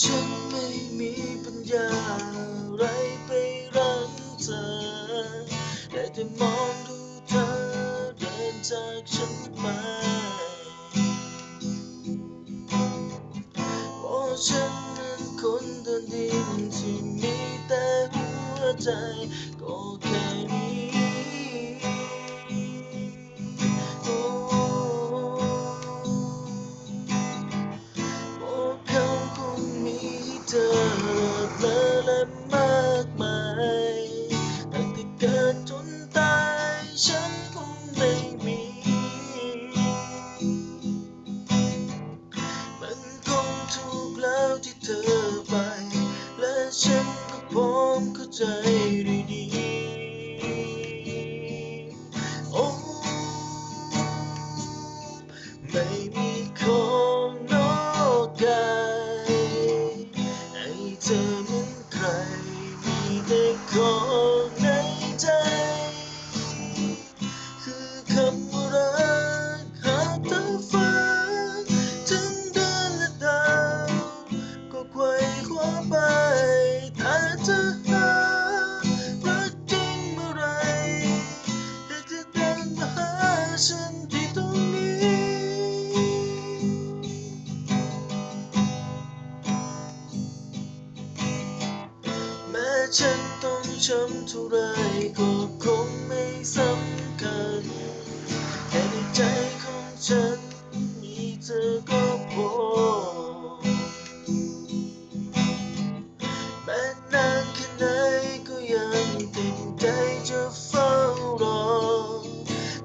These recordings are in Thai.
ฉันไม่มีปัญญาอะไรไปรักเธอ ได้แต่มองดูเธอเดินจากฉันไปเพราะฉันนั้นคนเดินดินที่มีแต่หัวใจากมายตั้งแต่เกิดจนตายฉันคงไม่มี มันคงถูกแล้วที่เธอไป และฉันก็พร้อมเข้าใจดีดีโอ้ไม่มี ฉันต้องช้ำเท่าไรก็คงไม่สำคัญแค่ในใจของฉันมีเธอก็พอแม้นานแค่ไหนก็ยังติดใจจะเฝ้ารอ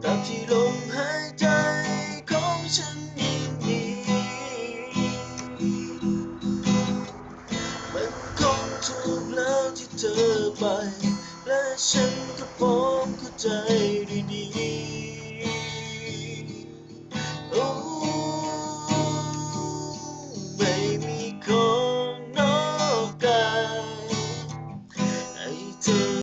ตาบที่ลมหาย แล้วที่เธอไปและฉัน